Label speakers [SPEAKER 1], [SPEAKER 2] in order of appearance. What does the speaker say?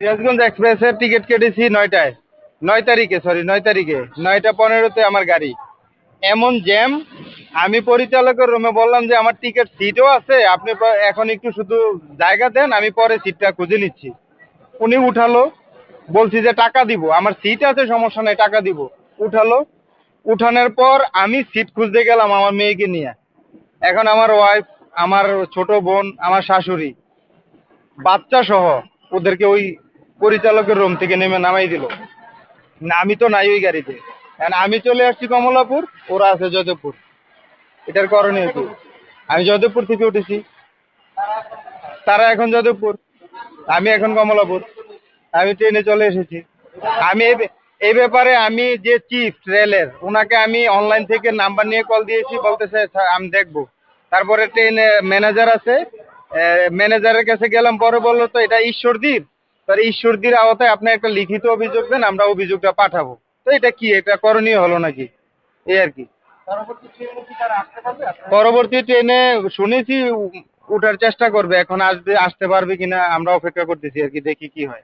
[SPEAKER 1] সিরাজগঞ্জ এক্সপ্রেসের টিকিট কেটেছি নয়টায়। নয় তারিখে সরি নয় তারিখে। নয়টা পনেরোতে আমার গাড়ি। এমন জ্যাম, আমি পরিচালকের রুমে বললাম যে আমার টিকিট সিটও আছে, আপনি এখন একটু শুধু জায়গা দেন, আমি পরে সিটটা খুঁজে নিচ্ছি। উনি উঠালো, বলছি যে টাকা দিব। আমার সিট আছে, সমস্যা নাই, টাকা দিব। উঠালো, উঠানোর পর আমি সিট খুঁজতে গেলাম আমার মেয়েকে নিয়ে। এখন আমার ওয়াইফ আমার ছোট বোন, আমার শাশুড়ি, বাচ্চা সহ ওদেরকে ওই পরিচালকের রুম থেকে নেমে নামাই দিল। না, আমি তো নাই ওই গাড়িতে। আমি চলে আসছি কমলাপুর, ওরা আছে যাদবপুর। এটার করণীয় কি। আমি যাদবপুর থেকে উঠেছি। তারা এখন যাদবপুর, আমি এখন কমলাপুর। আমি ট্রেনে চলে এসেছি। আমি এই ব্যাপারে আমি যে চিফ রেলের ওনাকে আমি অনলাইন থেকে নাম্বার নিয়ে কল দিয়েছি, বলতেছে আমি দেখব। তারপরে ট্রেনে ম্যানেজার আছে। ম্যানেজারের কাছে গেলাম, পরে বলল, তো এটা ঈশ্বরদীর? তার ঈশ্বরদীর আওতায় আপনি একটা লিখিত অভিযোগ দেন আমরা অভিযোগটা পাঠাবো। তো এটা কি? এটা করণীয় হলো নাকি? এই আর কি। পরবর্তী ট্রেনে শুনেছি উঠার চেষ্টা করবে এখন আসবে আসতে পারবে কিনা আমরা অপেক্ষা করতেছি আর কি দেখি কি হয়।